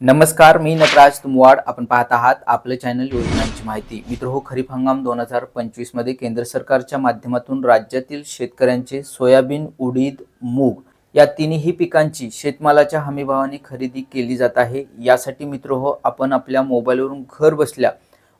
नमस्कार मी नटराज तुमवाड. आपण पाहत आहात आपलं चॅनल योजनांची माहिती. मित्र हो खरीप हंगाम दोन हजार पंचवीसमध्ये केंद्र सरकारच्या माध्यमातून राज्यातील शेतकऱ्यांचे सोयाबीन उडीद मूग या तिन्ही पिकांची शेतमालाच्या हमीभावाने खरेदी केली जात आहे. यासाठी मित्र हो आपण आपल्या मोबाईलवरून घर बसल्या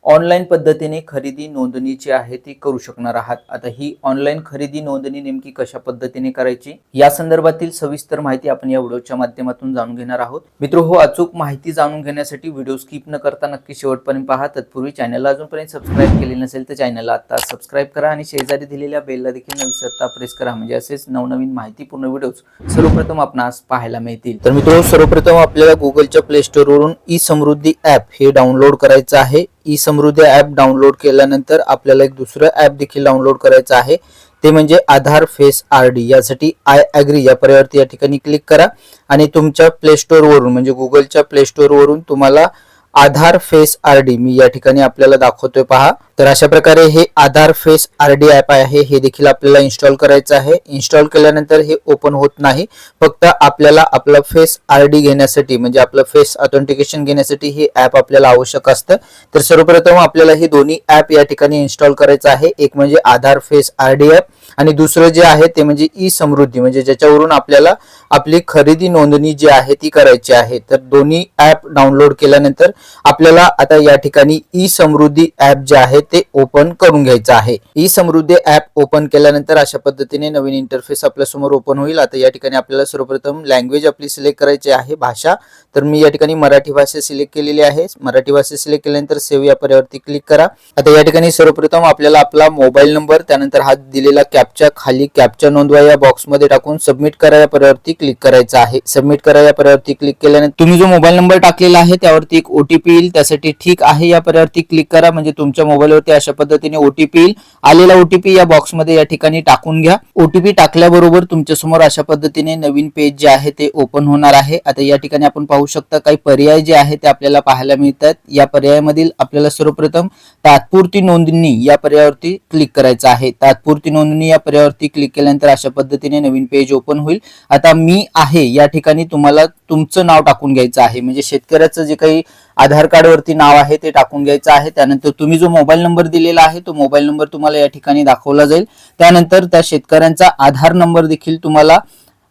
ऑनलाईन पद्धतीने खरेदी नोंदणी जी आहे ती करू शकणार आहात. आता ही ऑनलाईन खरेदी नोंदणी नेमकी कशा पद्धतीने करायची? या संदर्भातील सविस्तर माहिती आपण या व्हिडिओच्या माध्यमातून जाणून घेणार आहोत. मित्र हो अचूक माहिती जाणून घेण्यासाठी व्हिडिओ स्किप न करता नक्की शेवटपर्यंत पहा. तत्पूर्वी चॅनलला अजूनपर्यंत सबस्क्राईब केले नसेल तर चॅनलला आता सबस्क्राईब करा आणि शेजारी दिलेल्या बेलला देखील न विसरता प्रेस करा. म्हणजे असेच नवनवीन माहितीपूर्ण व्हिडिओज सर्वप्रथम आपणास पाहायला मिळतील. तर मित्र हो, सर्वप्रथम आपल्याला गुगलच्या प्ले स्टोअरवरून ई समृद्धी ॲप हे डाउनलोड करायचं आहे. ई समृद्धी ॲप डाउनलोड केल्यानंतर आपल्याला एक दुसरं ॲप देखील डाउनलोड करायचं आहे. ते म्हणजे आधार फेस आर डी. यासाठी आय ॲग्री या पर्यावरती या ठिकाणी क्लिक करा आणि तुमच्या प्ले स्टोअरवरून म्हणजे गुगलच्या प्ले स्टोअरवरून तुम्हाला आधार फेस आर डी मी या ठिकाणी आपल्याला दाखवतोय पहा. तर अशा प्रकारे हे Aadhaar face R D app आहे हे देखील आपल्याला इन्स्टॉल करायचं आहे. इन्स्टॉल केल्यानंतर हे ओपन होत नाही. फक्त आपल्याला आपलं फेस आर डी घेण्यासाठी म्हणजे आपलं फेस ऑथेंटिकेशन घेण्यासाठी हे ॲप आपल्याला आवश्यक असतं. तर सर्वप्रथम आपल्याला हे दोन्ही ॲप या ठिकाणी इन्स्टॉल करायचं आहे. एक म्हणजे Aadhaar face R D app आणि दुसरं जे आहे ते म्हणजे ई समृद्धी म्हणजे ज्याच्यावरून आपल्याला आपली खरेदी नोंदणी जी आहे ती करायची आहे. तर दोन्ही ॲप डाउनलोड केल्यानंतर आपल्याला आता या ठिकाणी ई समृद्धी ॲप जे आहे ते ओपन करून घ्यायचं आहे. ई समृद्धी ॲप ओपन केल्यानंतर अशा पद्धतीने नवीन इंटरफेस आपल्यासमोर ओपन होईल. आता या ठिकाणी आपल्याला सर्वप्रथम लँग्वेज आपली सिलेक्ट करायची आहे भाषा. तर मी या ठिकाणी मराठी भाषा सिलेक्ट केलेली आहे. मराठी भाषा सिलेक्ट केल्यानंतर सेव्ह या पर्यावरती क्लिक करा. आता या ठिकाणी सर्वप्रथम आपल्याला आपला मोबाईल नंबर त्यानंतर हा दिलेला कॅपच्या खाली कॅपच्या नोंदवा या बॉक्समध्ये टाकून सबमिट करा या पर्यावरती क्लिक करायचं आहे. सबमिट करा या पर्यावरती क्लिक केल्यानंतर तुम्ही जो मोबाईल नंबर टाकलेला आहे त्यावरती एक ओटीपी येईल. त्यासाठी ठीक आहे या पर्यावरती क्लिक करा. म्हणजे तुमच्या मोबाईलवरती अशा पद्धतीने ओटीपी येईल. आलेला ओटीपी या बॉक्समध्ये या ठिकाणी टाकून घ्या. ओटीपी टाकल्याबरोबर तुमच्यासमोर अशा पद्धतीने नवीन पेज जे आहे ते ओपन होणार आहे. आता या ठिकाणी आपण पाहू शकता काही पर्याय जे आहे ते आपल्याला पाहायला मिळतात. या पर्यायामधील आपल्याला सर्वप्रथम तात्पुरती नोंदणी या पर्यायावरती क्लिक करायचं आहे. तात्पुरती नोंदणी या पर्यायावरती क्लिक केल्यानंतर अशा पद्धतीने नवीन पेज ओपन होईल. आता मी आहे या ठिकाणी तुम्हाला तुमचं नाव टाकून घ्यायचं आहे. म्हणजे शेतकऱ्याचं जे काही आधार कार्ड वरती नाव आहे ते टाकून घ्यायचं आहे. त्यानंतर तुम्ही जो मोबाईल नंबर दिलेला आहे तो मोबाईल नंबर तुम्हाला या ठिकाणी दाखवला जाईल. त्यानंतर त्या शेतकऱ्यांचा आधार नंबर देखील तुम्हाला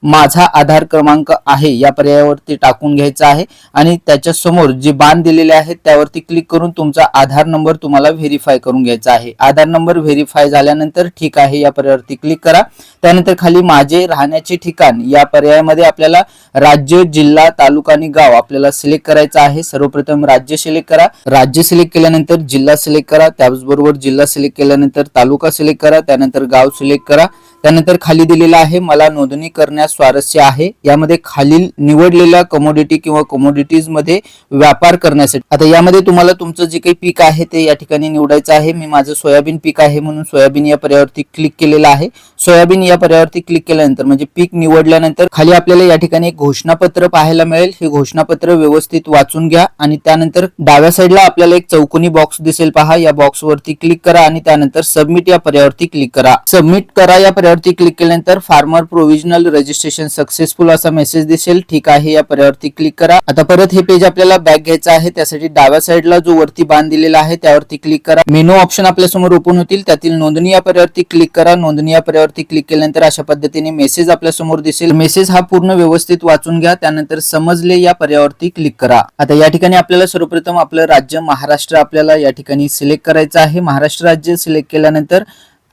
माझा आधार क्रमांक आहे या पर्यायावरती टाकून घ्यायचा आहे आणि त्याच्यासमोर जे बाण दिलेले आहेत त्यावरती क्लिक करून तुमचा आधार नंबर तुम्हाला व्हेरीफाय करून घ्यायचा आहे. आधार नंबर व्हेरीफाय झाल्यानंतर ठीक आहे या पर्यायावरती क्लिक करा. त्यानंतर खाली माझे राहण्याचे ठिकाण या पर्यायामध्ये आपल्याला राज्य जिल्हा तालुका आणि गाव आपल्याला सिलेक्ट करायचं आहे. सर्वप्रथम राज्य सिलेक्ट करा. राज्य सिलेक्ट केल्यानंतर जिल्हा सिलेक्ट करा. त्याचबरोबर जिल्हा सिलेक्ट केल्यानंतर तालुका सिलेक्ट करा. त्यानंतर गाव सिलेक्ट करा. त्यानंतर खाली दिलेला आहे मला नोंदणी करण्यास स्वारस्य आहे. यामध्ये खालील निवडलेल्या कमोडिटी किंवा कमोडिटीजमध्ये व्यापार करण्यासाठी. आता यामध्ये तुम्हाला तुमचं जे काही पीक आहे ते या ठिकाणी निवडायचं आहे. मी माझं सोयाबीन पीक आहे म्हणून सोयाबीन या पर्यावरती क्लिक केलेलं आहे. सोयाबीन या पर्यावरती क्लिक केल्यानंतर म्हणजे पीक निवडल्यानंतर खाली आपल्याला या ठिकाणी एक घोषणापत्र पाहायला मिळेल. हे घोषणापत्र व्यवस्थित वाचून घ्या आणि त्यानंतर डाव्या साईडला आपल्याला एक चौकोनी बॉक्स दिसेल. पहा या बॉक्स वरती क्लिक करा आणि त्यानंतर सबमिट या पर्यावरती क्लिक करा. सबमिट करा या पर्यावरती क्लिक केल्यानंतर फार्मर प्रोव्हिजनल रजिस्ट्रेशन सक्सेसफुल असा मेसेज दिसेल. ठीक आहे या पर्यावरती क्लिक करा. आता परत हे पेज आपल्याला बॅक घ्यायचं आहे. त्यासाठी डाव्या साईडला जो वरती बाण दिलेला आहे त्यावरती क्लिक करा. मेनू ऑप्शन आपल्यासमोर ओपन होतील. त्यातील नोंदणी या पर्यावरती क्लिक करा. नोंदणी या पर्यावरती क्लिक केल्यानंतर अशा पद्धतीने मेसेज आपल्यासमोर दिसेल. मेसेज हा पूर्ण व्यवस्थित वाचून घ्या. त्यानंतर समजले या पर्यावरती क्लिक करा. आता या ठिकाणी आपल्याला सर्वप्रथम आपलं राज्य महाराष्ट्र आपल्याला या ठिकाणी सिलेक्ट करायचं आहे. महाराष्ट्र राज्य सिलेक्ट केल्यानंतर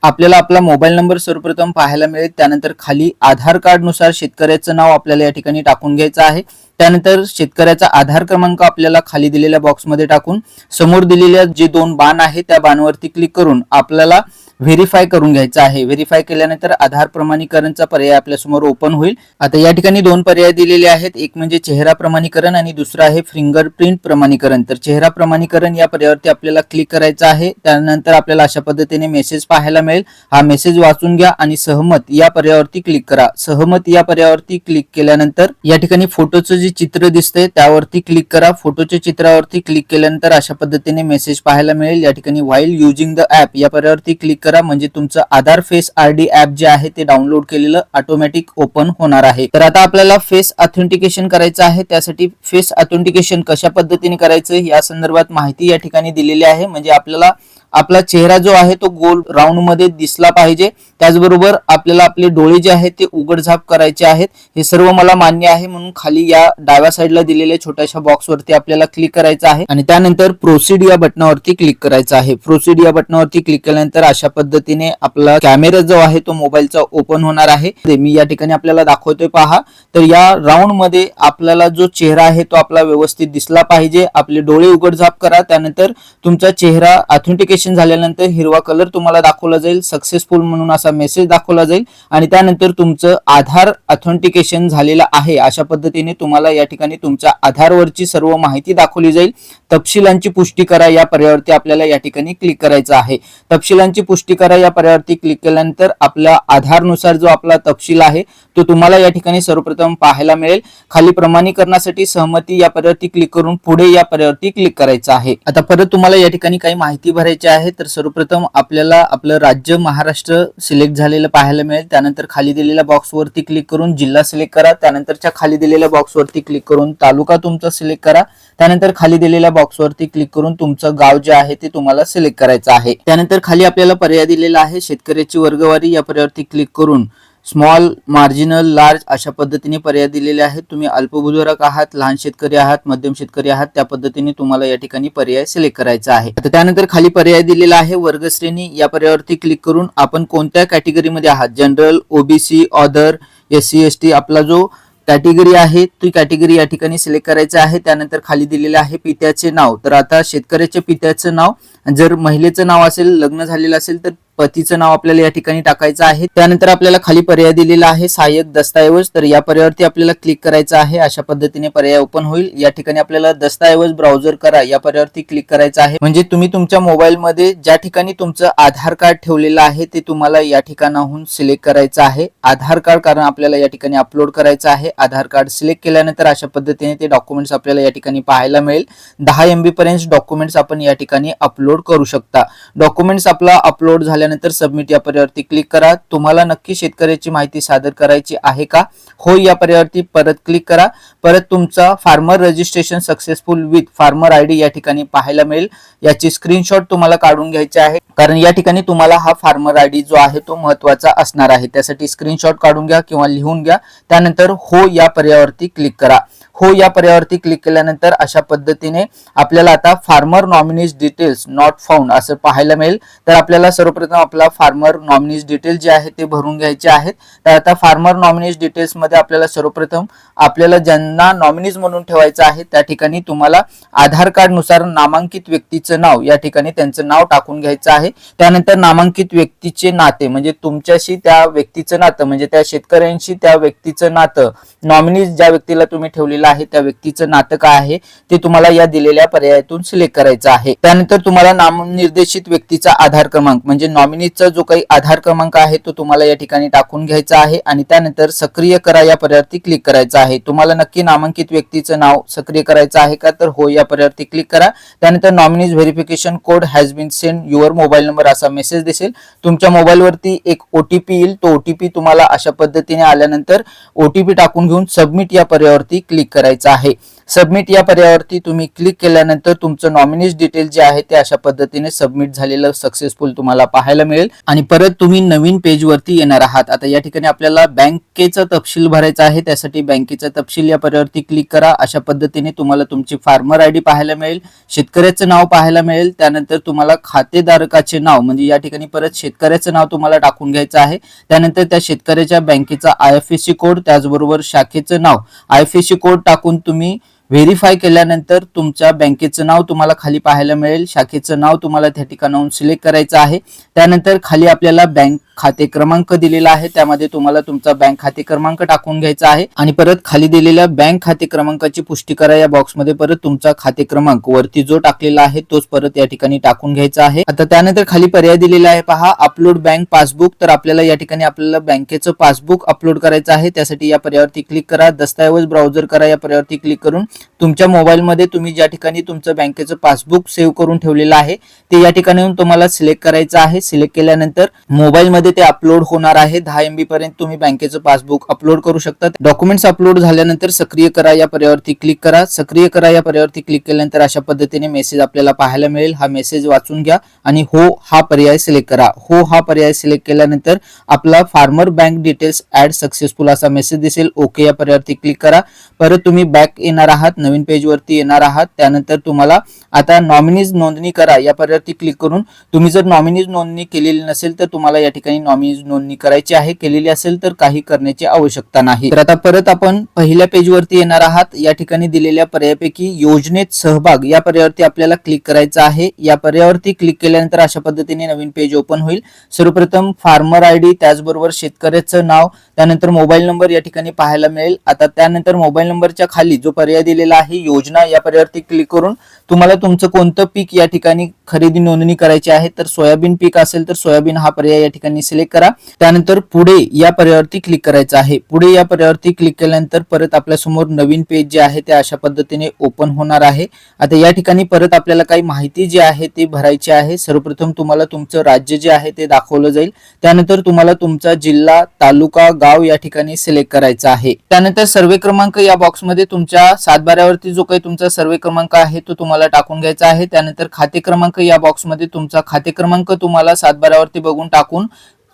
आपल्याला आपला मोबाईल नंबर सर्वप्रथम पाहायला मिळेल. त्यानंतर खाली आधार कार्डनुसार शेतकऱ्याचं नाव आपल्याला या ठिकाणी टाकून घ्यायचं आहे. त्यानंतर शेतकऱ्याचा आधार क्रमांक आपल्याला खाली दिलेल्या बॉक्समध्ये टाकून समोर दिलेल्या जे दोन बाण आहे त्या बाणवरती क्लिक करून आपल्याला व्हेरीफाय करून घ्यायचं आहे. व्हेरीफाय केल्यानंतर आधार प्रमाणीकरणचा पर्याय आपल्यासमोर ओपन होईल. आता या ठिकाणी दोन पर्याय दिलेले आहेत. एक म्हणजे चेहरा प्रमाणीकरण आणि दुसरा आहे फिंगरप्रिंट प्रमाणीकरण. तर चेहरा प्रमाणीकरण या पर्यायावरती आपल्याला क्लिक करायचं आहे. त्यानंतर आपल्याला अशा पद्धतीने मेसेज पाहायला मिळेल. हा मेसेज वाचून घ्या आणि सहमत या पर्यायावरती क्लिक करा. सहमत या पर्यायावरती क्लिक केल्यानंतर या ठिकाणी फोटोचं जे चित्र दिसतंय त्यावरती क्लिक करा. फोटोच्या चित्रावरती क्लिक केल्यानंतर अशा पद्धतीने मेसेज पाहायला मिळेल. या ठिकाणी व्हाईल युजिंग द ऍप या पर्यायावरती क्लिक करा. करा म्हणजे तुमचं Aadhaar face R D app जे आहे ते डाउनलोड केलेलं ऑटोमॅटिक ओपन होणार आहे. तर आता आपल्याला फेस ऑथेंटिकेशन करायचं आहे. त्यासाठी फेस ऑथेंटिकेशन कशा पद्धतीने करायचं या संदर्भात माहिती या ठिकाणी दिलेली आहे. म्हणजे आपल्याला आपला चेहरा जो आहे तो गोल राऊंडमध्ये दिसला पाहिजे. त्याचबरोबर आपल्याला आपले डोळे जे आहेत ते उघडझाप करायचे आहेत. हे सर्व मला मान्य आहे म्हणून खाली या डाव्या साईडला दिलेल्या छोट्याशा बॉक्सवरती आपल्याला क्लिक करायचं आहे. आणि त्यानंतर प्रोसिड या बटनावरती क्लिक करायचं आहे. प्रोसिड या बटनावरती क्लिक केल्यानंतर अशा पद्धतीने आपला कॅमेरा जो आहे तो मोबाईलचा ओपन होणार आहे. मी या ठिकाणी आपल्याला दाखवतोय पहा. तर या राऊंडमध्ये आपल्याला जो चेहरा आहे तो आपला व्यवस्थित दिसला पाहिजे. आपले डोळे उघडझाप करा. त्यानंतर तुमचा चेहरा ऑथेंटिकेशन झाल्यानंतर हिरवा कलर तुम्हाला दाखवला जाईल सक्सेसफुल म्हणून असा मेसेज दाखवला जाईल. आणि त्यानंतर तुमचं आधार ऑथेंटिकेशन झालेलं आहे. अशा पद्धतीने तुम्हाला या ठिकाणी तुमच्या आधारवरची सर्व माहिती दाखवली जाईल. तपशिलांची पुष्टी करा या पर्यावरती आपल्याला या ठिकाणी क्लिक करायचं आहे. तपशिलांची पुष्टी करा या पर्यावरती क्लिक केल्यानंतर आपल्या आधारनुसार जो आपला तपशील आहे तो तुम्हाला या ठिकाणी सर्वप्रथम पाहायला मिळेल. खाली प्रमाणीकरणासाठी सहमती या पर्यावरती क्लिक करून पुढे या पर्यावरती क्लिक करायचं आहे. आता परत तुम्हाला या ठिकाणी काही माहिती भरायची आहे तर सर्वप्रथम आपल्याला आपलं राज्य महाराष्ट्र सिलेक्ट झालेलं पाहायला मिळेल. त्यानंतर खाली दिलेल्या बॉक्सवरती क्लिक करून जिल्हा सिलेक्ट करा. त्यानंतरच्या खाली दिलेल्या बॉक्सवरती क्लिक करून तालुका तुमचा सिलेक्ट करा. त्यानंतर खाली दिलेल्या बॉक्सवरती क्लिक करून तुमचं गाव जे आहे ते तुम्हाला सिलेक्ट करायचं आहे. त्यानंतर खाली आपल्याला पर्याय दिलेला आहे शेतकऱ्याची वर्गवारी या पर्यायावरती क्लिक करून स्मॉल मार्जिनल लार्ज अशा पद्धतीने पर्याय दिलेले आहेत. तुम्ही अल्पभूधारक आहात लहान शेतकरी आहात मध्यम शेतकरी आहात त्या पद्धतीने तुम्हाला या ठिकाणी पर्याय सिलेक्ट करायचा आहे. आता त्यानंतर खाली पर्याय दिलेला आहे वर्गश्रेणी. या पर्यायावरती क्लिक करून आपण कोणत्या कॅटेगरीमध्ये आहात? General OBC other S C S T आपला जो कॅटेगरी आहे ती कॅटेगरी या ठिकाणी सिलेक्ट करायचं आहे. त्यानंतर खाली दिलेलं आहे पित्याचे नाव. तर आता शेतकऱ्याच्या पित्याचं नाव. जर महिलेचं नाव असेल लग्न झालेलं असेल तर पतीचं नाव आपल्याला या ठिकाणी टाकायचं आहे. त्यानंतर आपल्याला खाली पर्याय दिलेला आहे सहाय्यक दस्तऐवज. तर या पर्यायावरती आपल्याला क्लिक करायचं आहे. अशा पद्धतीने पर्याय ओपन होईल. या ठिकाणी आपल्याला दस्तऐवज ब्राउझर करा. या पर्यायावरती क्लिक करायचं आहे. म्हणजे तुम्ही तुमच्या मोबाईलमध्ये ज्या ठिकाणी तुमचं आधार कार्ड ठेवलेलं आहे ते तुम्हाला या ठिकाणाहून सिलेक्ट करायचं आहे. आधार कार्ड कारण आपल्याला या ठिकाणी अपलोड करायचं आहे. आधार कार्ड सिलेक्ट केल्यानंतर अशा पद्धतीने ते डॉक्युमेंट्स आपल्याला या ठिकाणी पाहायला मिळेल. दहा एमबी पर्यंत डॉक्युमेंट्स आपण या ठिकाणी अपलोड करू शकता. डॉक्युमेंट्स आपला अपलोड झाले झाल्यानंतर सबमिट या पर्यायावरती क्लिक करा. तुम्हाला नक्की शेतकऱ्याची माहिती सादर करायची आहे का? हो या पर्यायावरती परत क्लिक करा. परत तुमचा farmer registration successful with farmer I D या ठिकाणी पाहायला मिळेल. याची स्क्रीनशॉट तुम्हाला काढून घ्यायची आहे. कारण या ठिकाणी तुम्हाला हा फार्मर आय डी जो आहे तो महत्त्वाचा असणार आहे. त्यासाठी स्क्रीनशॉट काढून घ्या किंवा लिहून घ्या. त्यानंतर हो या पर्यायावरती क्लिक करा. हो या पर्यावरती क्लिक केल्यानंतर अशा पद्धतीने आपल्याला आता farmer nominees details not found असं पाहायला मिळेल. तर आपल्याला सर्वप्रथम आपला फार्मर नॉमिनीज डिटेल्स जे आहे ते भरून घ्यायचे आहेत. तर आता फार्मर नॉमिनीज डिटेल्समध्ये आपल्याला सर्वप्रथम आपल्याला ज्यांना नॉमिनीज म्हणून ठेवायचं आहे त्या ठिकाणी तुम्हाला आधार कार्डनुसार नामांकित व्यक्तीचं नाव या ठिकाणी त्यांचं नाव टाकून घ्यायचं आहे. त्यानंतर नामांकित व्यक्तीचे नाते म्हणजे तुमच्याशी त्या व्यक्तीचं नातं म्हणजे त्या शेतकऱ्यांशी त्या व्यक्तीचं नातं नॉमिनीज ज्या व्यक्तीला तुम्ही ठेवलेलं आहे त्या व्यक्तीचं नातं काय आहे ते तुम्हाला या दिलेल्या पर्यायातून सिलेक्ट करायचं आहे. त्यानंतर तुम्हाला नामनिर्देशित व्यक्तीचा आधार क्रमांक म्हणजे नॉमिनीचा जो काही आधार क्रमांक आहे तो तुम्हाला या ठिकाणी टाकून घ्यायचा आहे आणि त्यानंतर सक्रिय करा या पर्यायावरती क्लिक करायचं आहे. तुम्हाला नक्की नामांकित व्यक्तीचं नाव सक्रिय करायचं आहे का? तर हो या पर्यायावरती क्लिक करा. त्यानंतर nominees verification code has been send your mobile number असा मेसेज दिसेल. तुमच्या मोबाईलवरती एक ओटीपी येईल. तो ओटीपी तुम्हाला अशा पद्धतीने आल्यानंतर ओटीपी टाकून घेऊन सबमिट या पर्यायावरती क्लिक करायचं आहे. सबमिट या पर्यायावरती तुम्ही क्लिक केल्यानंतर तुमचं नॉमिनीज डिटेल जे आहे ते अशा पद्धतीने सबमिट झालेलं सक्सेसफुल तुम्हाला पाहायला मिळेल. आणि परत तुम्ही नवीन पेज वरती येणार आहात. आता या ठिकाणी आपल्याला बँकेचा तपशील भरायचा आहे. त्यासाठी बँकेचा तपशील या पर्यायावरती क्लिक करा. अशा पद्धतीने तुम्हाला तुमची फार्मर आय डी पाहायला मिळेल. शेतकऱ्याचं नाव पाहायला मिळेल. त्यानंतर तुम्हाला खातेधारकाचे नाव म्हणजे या ठिकाणी परत शेतकऱ्याचं नाव तुम्हाला टाकून घ्यायचं आहे. त्यानंतर त्या शेतकऱ्याच्या बँकेचा I F S C code त्याचबरोबर शाखेचं नाव. I F S C code टाकून तुम्ही व्हेरीफाय केल्यानंतर तुमच्या बँकेचं नाव तुम्हाला खाली पाहायला मिळेल. शाखेचं नाव तुम्हाला त्या ठिकाणाहून सिलेक्ट करायचं आहे. त्यानंतर खाली आपल्याला बँक खाते क्रमांक दिलेला आहे. त्यामध्ये तुम्हाला तुमचा बँक खाते क्रमांक टाकून घ्यायचा आहे. आणि परत खाली दिलेल्या बँक खाते क्रमांकाची पुष्टी करा. या बॉक्समध्ये परत तुमचा खाते क्रमांक वरती जो टाकलेला आहे तोच परत या ठिकाणी टाकून घ्यायचा आहे. आता त्यानंतर खाली पर्याय दिलेला आहे पहा. अपलोड बँक पासबुक तर आपल्याला या ठिकाणी आपल्याला बँकेचं पासबुक अपलोड करायचं आहे. त्यासाठी या पर्यावरती क्लिक करा. दस्तऐवज ब्राउझर करा. या पर्यावरती क्लिक करून तुमच्या मोबाईलमध्ये तुम्ही ज्या ठिकाणी तुमचं बँकेचं पासबुक सेव्ह करून ठेवलेलं आहे ते या ठिकाणी येऊन तुम्हाला सिलेक्ट करायचं आहे. सिलेक्ट केल्यानंतर मोबाईलमध्ये ते अपलोड होणार आहे. दहा एमबी पर्यंत तुम्ही बँकेचं पासबुक अपलोड करू शकता. डॉक्युमेंट्स अपलोड झाल्यानंतर सक्रिय करा या पर्यावरती क्लिक करा. सक्रिय करा या पर्यावरती क्लिक केल्यानंतर अशा पद्धतीने मेसेज आपल्याला पाहायला मिळेल. हा मेसेज वाचून घ्या आणि हो हा पर्याय सिलेक्ट करा. हो हा पर्याय सिलेक्ट केल्यानंतर आपला farmer bank details add successful असा मेसेज दिसेल. ओके या पर्यावरती क्लिक करा. परत तुम्ही बॅक येणार आहात. नवीन पेज वरती येणार आहात त्यानंतर तुम्हाला आता नॉमिनीज नोंदणी करा. या पर्यावरती क्लिक करून तुम्ही जर नॉमिनीज नोंदणी केलेली नसेल तर तुम्हाला या ठिकाणी नॉमिनीज नोंदणी करायची आहे. केलेली असेल तर काही करण्याची आवश्यकता नाही. तर आता परत आपण पहिल्या पेज वरती येणार आहात. या ठिकाणी दिलेल्या पर्यायापैकी योजनेत सहभाग. या पर्यावरती आपल्याला क्लिक करायचं आहे. या पर्यावरती क्लिक केल्यानंतर अशा पद्धतीने नवीन पेज ओपन होईल. सर्वप्रथम फार्मर आय डी त्याचबरोबर शेतकऱ्याचं नाव त्यानंतर मोबाईल नंबर या ठिकाणी पाहायला मिळेल. आता त्यानंतर मोबाईल नंबरच्या खाली जो पर्याय दिलेला आहे योजना या पर्यावरती क्लिक करून तुम्हाला तुमचं कोणतं पीक या ठिकाणी खरेदी नोंदणी करायची आहे तर सोयाबीन पीक असेल तर सोयाबीन हा पर्याय या ठिकाणी सिलेक्ट करा. त्यानंतर पुढे या पर्यावरती क्लिक करायचं आहे. पुढे या पर्यावरती क्लिक केल्यानंतर परत आपल्यासमोर नवीन पेज जे आहे ते अशा पद्धतीने ओपन होणार आहे. आता या ठिकाणी परत आपल्याला काही माहिती जी आहे ती भरायची आहे. सर्वप्रथम तुम्हाला तुमचं राज्य जे आहे ते दाखवलं जाईल. त्यानंतर तुम्हाला तुमचा जिल्हा तालुका गाव या ठिकाणी सिलेक्ट करायचा आहे. त्यानंतर सर्वे क्रमांक या बॉक्समध्ये तुमच्या सातबाऱ्यावरती जो काही तुमचा सर्वे क्रमांक आहे तो तुम्हाला टाकून घ्यायचा आहे. त्यानंतर खाते क्रमांक या बॉक्समध्ये तुमचा खाते क्रमांक तुम्हाला सातबाऱ्यावरती बघून टाकून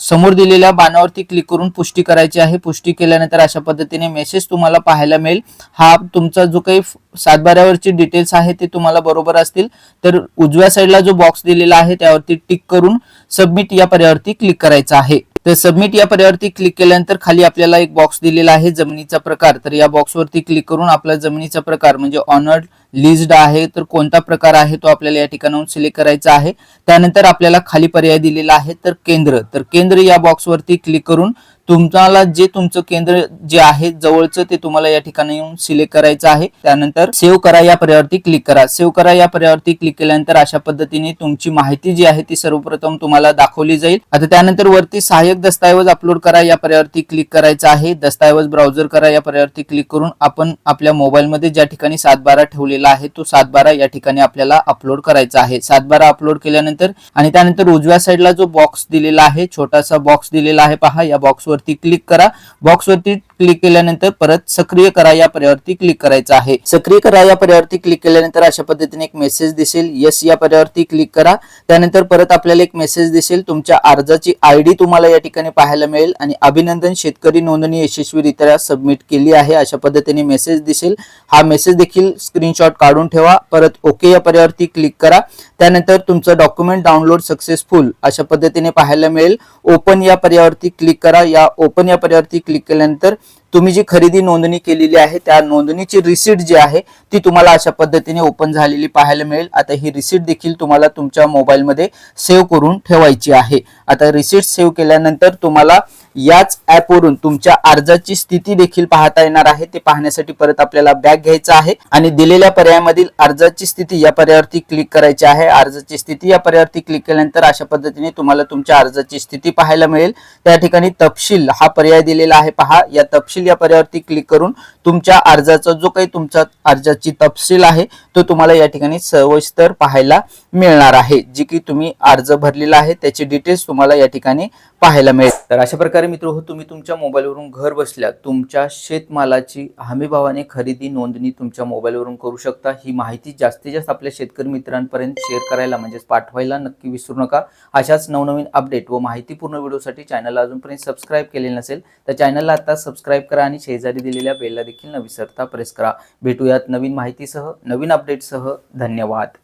समोर दिलेल्या बाणावरती क्लिक करून पुष्टी करायची आहे. पुष्टी केल्यानंतर अशा पद्धतीने मेसेज तुम्हाला पाहायला मिळेल. हा तुमचा जो काही सातबाऱ्यावरची डिटेल्स आहे ते तुम्हाला बरोबर असतील. तर उजव्या साईडला जो बॉक्स दिलेला आहे त्यावरती टिक करून सबमिट या पर्यावरती क्लिक करायचं आहे. तर सबमिट या पर्यावरती क्लिक केल्यानंतर खाली आपल्याला एक बॉक्स दिलेला आहे जमिनीचा प्रकार. तर या बॉक्सवरती क्लिक करून आपला जमिनीचा प्रकार म्हणजे ऑनर्ड लिस्ड आहे तर कोणता प्रकार आहे तो आपल्याला या ठिकाणाहून सिलेक्ट करायचा आहे. त्यानंतर आपल्याला खाली पर्याय दिलेला आहे तर केंद्र. तर केंद्र या बॉक्सवरती क्लिक करून तुम्हाला जे तुमचं केंद्र जे आहे जवळचं ते तुम्हाला या ठिकाणी येऊन सिलेक्ट करायचं आहे. त्यानंतर सेव्ह करा या पर्यावरती क्लिक करा. सेव्ह करा या पर्यावरती क्लिक केल्यानंतर अशा पद्धतीने तुमची माहिती जी आहे ती सर्वप्रथम तुम्हाला दाखवली जाईल. आता त्यानंतर वरती सहाय्यक दस्तऐवज अपलोड करा. या पर्यावरती क्लिक करायचं आहे. दस्तऐवज ब्राउझर करा. या पर्यावरती क्लिक करून आपण आपल्या मोबाईलमध्ये ज्या ठिकाणी सातबारा ठेवलेला आहे तो सातबारा या ठिकाणी आपल्याला अपलोड करायचा आहे. सातबारा अपलोड केल्यानंतर आणि त्यानंतर उजव्या साईडला जो बॉक्स दिलेला आहे छोटासा बॉक्स दिलेला आहे पहा. या बॉक्स वरती क्लिक करा. बॉक्स वरती क्लिक केल्यानंतर परत सक्रिय करा. या पर्यावरती क्लिक करायचं आहे. सक्रिय करा. या पर्यावरती क्लिक केल्यानंतर अशा पद्धतीने एक मेसेज दिसेल. यस या पर्यावरती क्लिक करा. त्यानंतर परत आपल्याला एक मेसेज दिसेल. तुमच्या अर्जाची आयडी तुम्हाला या ठिकाणी पाहायला मिळेल आणि अभिनंदन शेतकरी नोंदणी यशस्वीरित्या सबमिट केली आहे. अशा पद्धतीने मेसेज दिसेल. हा मेसेज देखील स्क्रीनशॉट काढून ठेवा. परत ओके या पर्यावरती क्लिक करा. त्यानंतर तुमचं डॉक्युमेंट डाउनलोड सक्सेसफुल अशा पद्धतीने पाहायला मिळेल. ओपन या पर्यावरती क्लिक करा. या ओपन या पर्यावरती क्लिक केल्यानंतर तुम्ही जी खरेदी नोंदणी केलेली आहे त्या नोंदणीची रिसिट जी आहे ती तुम्हाला अशा पद्धतीने ओपन झालेली पाहायला मिळेल. आता ही रिसिट देखील तुम्हाला तुमच्या मोबाईलमध्ये सेव्ह करून ठेवायची आहे. आता रिसिट सेव्ह केल्यानंतर तुम्हाला याच ऍपवरून तुमच्या अर्जाची स्थिती देखील पाहता येणार आहे. ते पाहण्यासाठी परत आपल्याला बॅक घ्यायचा आहे आणि दिलेल्या पर्यायामधील अर्जाची स्थिती या पर्यायावरती क्लिक करायची आहे. अर्जाची स्थिती या पर्यायावरती क्लिक केल्यानंतर अशा पद्धतीने तुम्हाला तुमच्या अर्जाची स्थिती पाहायला मिळेल. त्या ठिकाणी तपशील हा पर्याय दिलेला आहे. पहा या तपशील या पर्यायावरती क्लिक करून तुमच्या अर्जाचा जो काही तुमचा अर्जाची तपशील आहे तो तुम्हाला या ठिकाणी सविस्तर पाहायला मिळणार आहे. जी की तुम्ही अर्ज भरलेला आहे त्याची डिटेल्स तुम्हाला या ठिकाणी पाहायला मिळेल. तर अशा प्रकारे मित्र हो तुम्ही तुमच्या मोबाईलवरून घर बसल्या तुमच्या शेतमालाची हमीभावाने खरेदी नोंदणी तुमच्या मोबाईलवरून करू शकता. ही माहिती जास्तीत जास्त आपल्या शेतकरी मित्रांपर्यंत शेअर करायला म्हणजेच पाठवायला नक्की विसरू नका. अशाच नवनवीन अपडेट व माहितीपूर्ण व्हिडिओसाठी चॅनलला अजूनपर्यंत सबस्क्राईब केले नसेल तर चॅनलला आता सबस्क्राईब करा आणि शेजारी दिलेल्या बेलला देखील न विसरता प्रेस करा. भेटूयात नवीन माहितीसह नवीन अपडेटसह धन्यवाद.